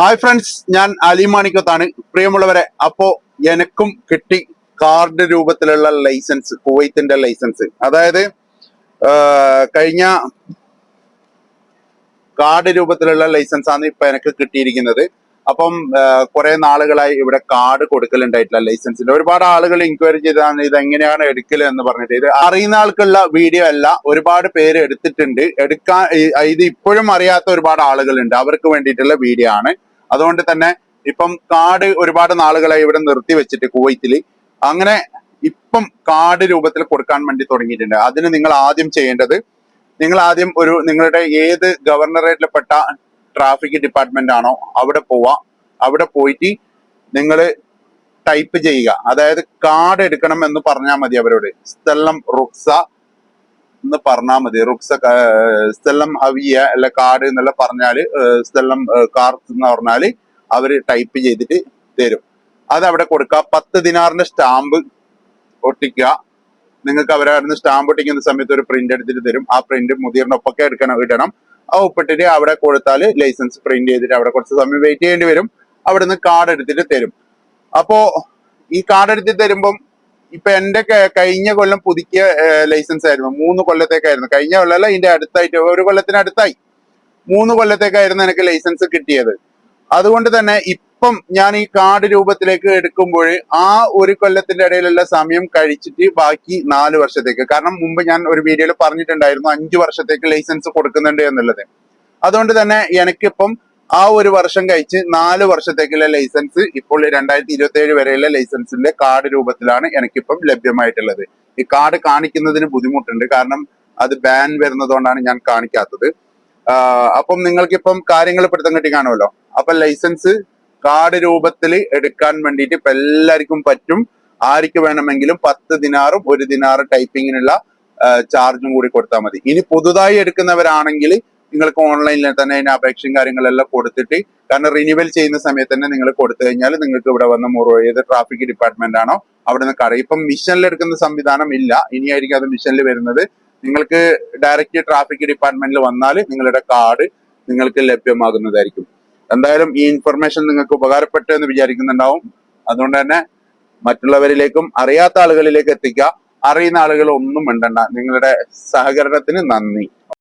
Hi friends ഞാൻ അലി മാണിക്കത്താണ്. പ്രിയമുള്ളവരെ അപ്പോ എനക്കും കിട്ടി കാർഡ് രൂപത്തിലുള്ള ലൈസൻസ് കുവൈത്തിന്റെ ലൈസൻസ് അതായത് കഴിഞ്ഞ കാർഡ് രൂപത്തിലുള്ള ലൈസൻസ് ആണ് ഇപ്പൊ എനിക്ക് കിട്ടിയിരിക്കുന്നത്. അപ്പം കുറെ നാളുകളായി ഇവിടെ കാർഡ് കൊടുക്കലുണ്ടായിട്ടില്ല ലൈസൻസിന്റെ ഒരുപാട് ആളുകൾ എൻക്വയറി ചെയ്താണ് ഇത് എങ്ങനെയാണ് എടുക്കൽ എന്ന് പറഞ്ഞിട്ട്. ഇത് അറിയുന്ന ആൾക്കുള്ള വീഡിയോ അല്ല ഒരുപാട് പേര് എടുത്തിട്ടുണ്ട്. എടുക്കാൻ ഇത് ഇപ്പോഴും അറിയാത്ത ഒരുപാട് ആളുകളുണ്ട്. അവർക്ക് വേണ്ടിയിട്ടുള്ള വീഡിയോ ആണ്. അതുകൊണ്ട് തന്നെ ഇപ്പം കാട് ഒരുപാട് നാളുകളായി ഇവിടെ നിർത്തി വെച്ചിട്ട് കുവൈത്തിൽ അങ്ങനെ ഇപ്പം കാർഡ് രൂപത്തിൽ കൊടുക്കാൻ വേണ്ടി തുടങ്ങിയിട്ടുണ്ട്. അതിന് നിങ്ങൾ ആദ്യം ചെയ്യേണ്ടത് നിങ്ങൾ ആദ്യം ഒരു നിങ്ങളുടെ ഏത് ഗവർണറേറ്റിൽപ്പെട്ട ട്രാഫിക് ഡിപ്പാർട്ട്മെന്റ് ആണോ അവിടെ പോവാ. അവിടെ പോയിട്ട് നിങ്ങൾ ടൈപ്പ് ചെയ്യുക. അതായത് കാർഡ് എടുക്കണം എന്ന് പറഞ്ഞാൽ മതി അവരോട്. സ്ഥലം റുക്സ എന്ന് പറഞ്ഞാൽ മതി. റുക്സ സ്ഥലം ഹവിയ അല്ല കാർഡ് എന്നുള്ള പറഞ്ഞാൽ സ്ഥലം കാർത്ത് എന്ന് പറഞ്ഞാൽ അവർ ടൈപ്പ് ചെയ്തിട്ട് തരും. അത് അവിടെ കൊടുക്കുക പത്ത് ദിനാറിന്റെ സ്റ്റാമ്പ് ഒട്ടിക്കുക. നിങ്ങൾക്ക് അവരായിരുന്നു സ്റ്റാമ്പ് ഒട്ടിക്കുന്ന സമയത്ത് ഒരു പ്രിന്റ് എടുത്തിട്ട് തരും. ആ പ്രിന്റ് മുതിർന്നൊപ്പൊക്കെ എടുക്കണം ഇടണം. ആ ഒപ്പിട്ടിട്ട് അവിടെ കൊടുത്താൽ ലൈസൻസ് പ്രിന്റ് ചെയ്തിട്ട് അവിടെ കുറച്ച് സമയം വെയിറ്റ് ചെയ്യേണ്ടി വരും. അവിടെ നിന്ന് കാർഡ് എടുത്തിട്ട് തരും. അപ്പോ ഈ കാർഡ് എടുത്തിട്ട് തരുമ്പം ഇപ്പൊ എന്റെ കഴിഞ്ഞ കൊല്ലം പുതുക്കിയ ലൈസൻസ് ആയിരുന്നു. മൂന്ന് കൊല്ലത്തേക്കായിരുന്നു. കഴിഞ്ഞ കൊല്ലമല്ല ഇതിന്റെ അടുത്തായിട്ട് ഒരു കൊല്ലത്തിന് അടുത്തായി. മൂന്ന് കൊല്ലത്തേക്കായിരുന്നു എനിക്ക് ലൈസൻസ് കിട്ടിയത്. അതുകൊണ്ട് തന്നെ ഇപ്പം ഞാൻ ഈ കാർഡ് രൂപത്തിലേക്ക് എടുക്കുമ്പോൾ ആ ഒരു കൊല്ലത്തിന്റെ ഇടയിലുള്ള സമയം കഴിച്ചിട്ട് ബാക്കി നാല് വർഷത്തേക്ക്. കാരണം മുമ്പ് ഞാൻ ഒരു വീഡിയോയിൽ പറഞ്ഞിട്ടുണ്ടായിരുന്നു അഞ്ചു വർഷത്തേക്ക് ലൈസൻസ് കൊടുക്കുന്നുണ്ട് എന്നുള്ളത്. അതുകൊണ്ട് തന്നെ എനിക്കിപ്പം ആ ഒരു വർഷം കഴിച്ച് നാല് വർഷത്തേക്കുള്ള ലൈസൻസ് ഇപ്പോൾ രണ്ടായിരത്തി ഇരുപത്തി ഏഴ് വരെയുള്ള ലൈസൻസിന്റെ കാർഡ് രൂപത്തിലാണ് എനിക്കിപ്പം ലഭ്യമായിട്ടുള്ളത്. ഈ കാർഡ് കാണിക്കുന്നതിന് ബുദ്ധിമുട്ടുണ്ട്. കാരണം അത് ബാൻ വരുന്നതുകൊണ്ടാണ് ഞാൻ കാണിക്കാത്തത്. അപ്പം നിങ്ങൾക്കിപ്പം കാര്യങ്ങൾ പിടുത്തം കിട്ടി കാണുമല്ലോ? അപ്പൊ ലൈസൻസ് കാർഡ് രൂപത്തിൽ എടുക്കാൻ വേണ്ടിയിട്ട് ഇപ്പൊ എല്ലാവർക്കും പറ്റും. ആർക്ക് വേണമെങ്കിലും പത്ത് ദിനാറും ഒരു ദിനാറ് ടൈപ്പിങ്ങിനുള്ള ചാർജും കൂടി കൊടുത്താൽ മതി. ഇനി പുതുതായി എടുക്കുന്നവരാണെങ്കിൽ നിങ്ങൾക്ക് ഓൺലൈനിൽ തന്നെ അതിന് അപേക്ഷയും കാര്യങ്ങളെല്ലാം കൊടുത്തിട്ട് കാരണം റിന്യൂവൽ ചെയ്യുന്ന സമയത്ത് തന്നെ നിങ്ങൾ കൊടുത്തു കഴിഞ്ഞാൽ നിങ്ങൾക്ക് ഇവിടെ വന്ന് മുറോ ഏത് ട്രാഫിക് ഡിപ്പാർട്ട്മെന്റ് ആണോ അവിടെ നിന്ന് കറി ഇപ്പം മിഷനിൽ എടുക്കുന്ന സംവിധാനം ഇല്ല. ഇനിയായിരിക്കും അത് മിഷനിൽ വരുന്നത്. നിങ്ങൾക്ക് ഡയറക്റ്റ് ട്രാഫിക് ഡിപ്പാർട്ട്മെന്റിൽ വന്നാൽ നിങ്ങളുടെ കാർഡ് നിങ്ങൾക്ക് ലഭ്യമാകുന്നതായിരിക്കും. എന്തായാലും ഈ ഇൻഫർമേഷൻ നിങ്ങൾക്ക് ഉപകാരപ്പെട്ടു എന്ന് വിചാരിക്കുന്നുണ്ടാവും. അതുകൊണ്ട് തന്നെ മറ്റുള്ളവരിലേക്കും അറിയാത്ത ആളുകളിലേക്ക് എത്തിക്കുക. അറിയുന്ന ആളുകൾ ഒന്നും മിണ്ടണ്ട. നിങ്ങളുടെ സഹകരണത്തിന് നന്ദി.